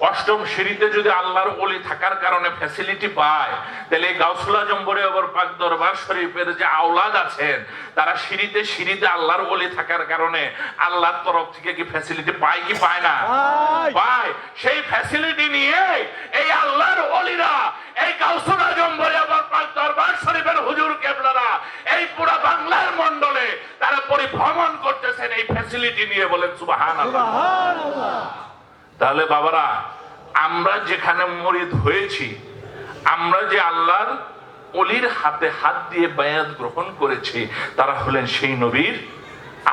অষ্টম সিঁড়িতে যদি আল্লাহর অলি থাকার কারণে ফ্যাসিলিটি পায় তাহলে এই গাউসুল আজম বরেবর পাক দরবার শরীফের যে আওলাদ আছেন তারা সিঁড়িতে সিঁড়িতে আল্লাহর অলি থাকার কারণে আল্লাহর তরফ থেকে কি ফ্যাসিলিটি পায় কি পায় না পায়। সেই ফ্যাসিলিটি নিয়ে এই আল্লাহর অলিরা এই গাউসুল আজম বরেবর পাক দরবার শরীফের হুজুর কেবলারা এই পুরা বাংলার মন্ডলে তারা পরিভ্রমণ করতেছেন এই ফ্যাসিলিটি নিয়ে বলেন সুবহানাল্লাহ সুবহানাল্লাহ। তাহলে বাবারা, আমরা যেখানে মরিদ হয়েছি, আমরা যে আল্লাহর অলির হাতে হাত দিয়ে বায়াত গ্রহণ করেছি, তারা হলেন সেই নবীর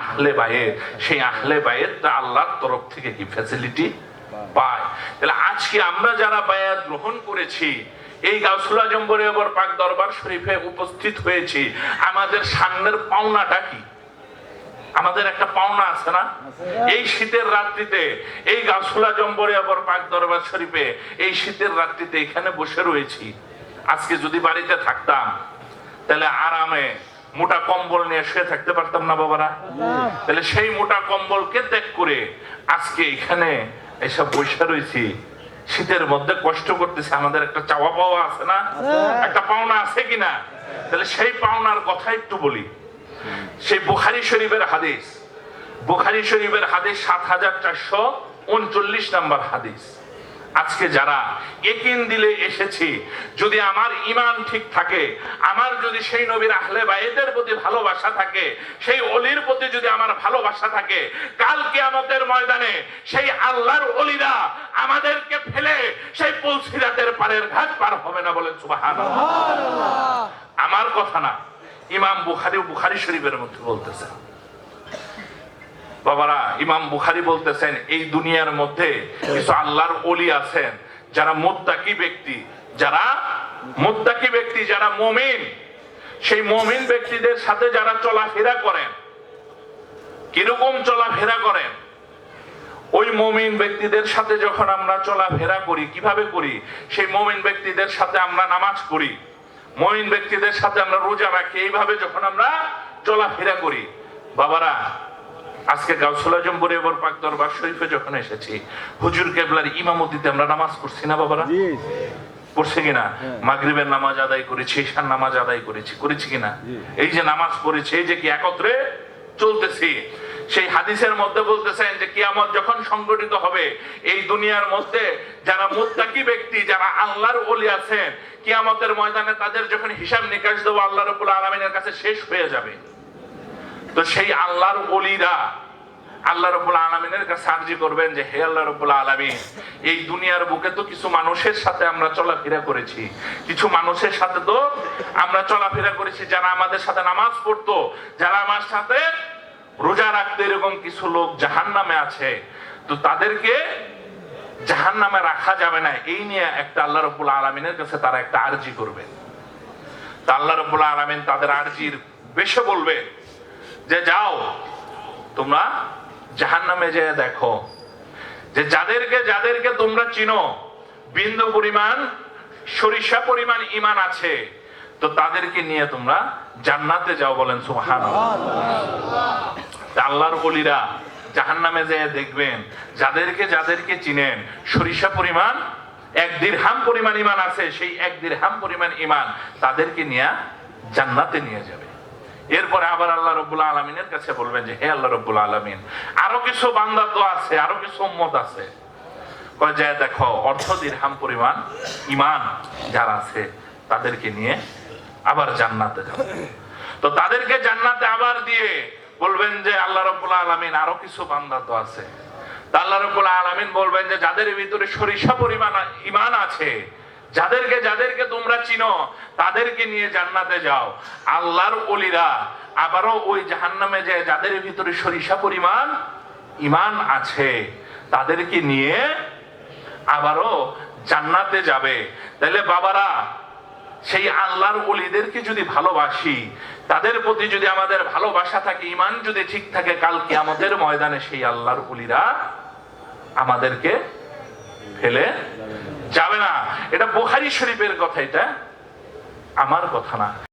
আহলে বায়েত। সেই আহলে বায়েতটা আল্লাহর তরফ থেকে কি ফ্যাসিলিটি পায়? তাহলে আজকে আমরা যারা বায়াত গ্রহণ করেছি, এই গাউসুল আজম বরিয়বর পাক দরবার শরীফে উপস্থিত হয়েছি, আমাদের সামনের পাওনাটা কি? আমাদের একটা পাওনা আছে না? এই শীতের রাত্রিতে এই গাছুলা জম্বরে আবার পাক দরবার শরীফে এই শীতের রাত্রিতে এখানে বসে রয়েছি। আজকে যদি বাড়িতে থাকতাম তাহলে আরামে মোটা কম্বল নিয়ে শুয়ে থাকতে পারতাম না বাবারা? তাহলে সেই মোটা কম্বলকে ত্যাগ করে আজকে এখানে এসব বসে রয়েছি। শীতের মধ্যে কষ্ট করতেছে আমাদের একটা চাওয়া পাওয়া আছে না? একটা পাওনা আছে কিনা? তাহলে সেই পাওনার কথা একটু বলি। সেই বুখারি শরীফের হাদিস। বুখারি শরীফের হাদিস সাত হাজার চারশো উনচল্লিশ নাম্বার হাদিস। আজকে যারা একিন দিলে এসেছি যদি আমার ইমান ঠিক থাকে আমার যদি সেই নবীর আহলে বাইতের প্রতি ভালোবাসা থাকে সেই অলির প্রতি যদি আমার ভালোবাসা থাকে কালকে আমাদের ময়দানে সেই আল্লাহর অলিরা আমাদেরকে ফেলে সেই পুলসিরাতের পারের ঘাট পার হবে না বলেন সুবহানাল্লাহ। সুবহানাল্লাহ। আমার কথা না। ইমাম বুখারি বুখারি শরীফের মধ্যে বলতেছেন বাবারা, ইমাম বুখারি বলতেছেন, এই দুনিয়ার মধ্যে কিছু আল্লাহর অলি আছেন, যারা মোত্তাকি ব্যক্তি, যারা মোত্তাকি ব্যক্তি, যারা মমিন। সেই মমিন ব্যক্তিদের সাথে যারা চলাফেরা করেন, কীরকম চলাফেরা করেন? ওই মমিন ব্যক্তিদের সাথে যখন আমরা চলাফেরা করি, কীভাবে করি? সেই মমিন ব্যক্তিদের সাথে আমরা নামাজ পড়ি। মমিন ব্যক্তিদের সাথে আমরা রোজা রাখি। এইভাবে যখন আমরা চলাফেরা করি বাবারা আজকে গাউসুল আজম বরিয়বর পাক দরবার শরীফে যখন এসেছি হুজুর কেবলার ইমামতিতে আমরা নামাজ পড়ছি না বাবারা? পড়ছে কিনা? মাগরিবের নামাজ আদায় করেছি ঈশার নামাজ আদায় করেছি করেছি কিনা? এই যে নামাজ পড়েছে এই যে কি একত্রে চলতেছি? সেই হাদিসের মধ্যে বলতেছেন যে কিয়ামত যখন সংগঠিত হবে, এই দুনিয়ার মধ্যে যারা মুত্তাকি ব্যক্তি, যারা আল্লাহর ওলি আছেন, কিয়ামতের ময়দানে তাদের যখন হিসাব নিকাশ দেবো, আল্লাহ রবুল আলমিনের কাছে শেষ হয়ে যাবে। তো সেই আল্লাহর ওলিরা আল্লাহ রব্বুল আলমিনের কাছে আর্জি করবেন যে, হে আল্লাহ রব্বুল আলমিন, এই দুনিয়ার বুকে তো কিছু মানুষের সাথে আমরা চলাফেরা করেছি। কিছু মানুষের সাথে তো আমরা চলাফেরা করেছি, যারা আমাদের সাথে নামাজ পড়তো, যারা আমার সাথে রোজা রাখতে এরকম কিছু লোক জাহান নামে আছে, তো তাদেরকে জাহান নামে রাখা যাবে না। এই নিয়ে একটা আল্লাহ রব্বুল আলমিনের কাছে তারা একটা আর্জি করবে। আল্লাহ রব্বুল আলমিন তাদের আর্জির বেশে বলবে যে, যাও, তোমরা জাহান নামে যে দেখো যে, যাদেরকে যাদেরকে তোমরা চিনো, বিন্দু পরিমাণ, সরিষা পরিমাণ ইমান আছে, তো তাদেরকে নিয়ে তোমরা জান্নাতে যাও বলেন সুবহান আল্লাহর বলিরা জাহান নামে যে দেখবেন, যাদেরকে যাদেরকে চিনেন, সরিষা পরিমাণ, এক দিরহাম পরিমাণ ইমান আছে, সেই এক দিরহাম পরিমাণ ইমান তাদেরকে নিয়ে জান্নাতে নিয়ে যাবে। এরপরে আবার আল্লাহ রব্বুল আলমিনের কাছে বলবেন যে, হে আল্লাহ রব্বুল আলমিন, আরও কিছু বান্দা তো আছে, আরও কিছু উম্মত আছে। কয় যে দেখো অর্থ দিরহাম পরিমাণ ইমান যারা আছে, তাদেরকে নিয়ে আবার জান্নাতে যাবে। তো তাদেরকে জান্নাতে আবার দিয়ে বলবেন যে আল্লাহ রব্বুল আলমিন আরও কিছু বান্দা তো আছে। আল্লাহ রব্বুল আলমিন বলবেন যে যাদের ভিতরে সরিষা পরিমাণ ইমান আছে, যাদেরকে যাদেরকে তোমরা চিনো, তাদেরকে নিয়ে জান্নাতে যাও। আল্লাহর অলিরা আবারও ওই জাহান্নামে যে যাদের ভিতরে সরিষা পরিমাণ ইমান আছে, তাদেরকে নিয়ে আবারও জান্নাতে যাবে। তাহলে বাবারা সেই আল্লাহর অলিদেরকে যদি ভালোবাসি, তাদের প্রতি যদি আমাদের ভালোবাসা থাকে ইমান যদি ঠিক থাকে কালকে আমাদের ময়দানে সেই আল্লাহর অলিরা আমাদেরকে ফেলে যাবে না। এটা বোহারি শরীফের কথা, এটা আমার কথা না।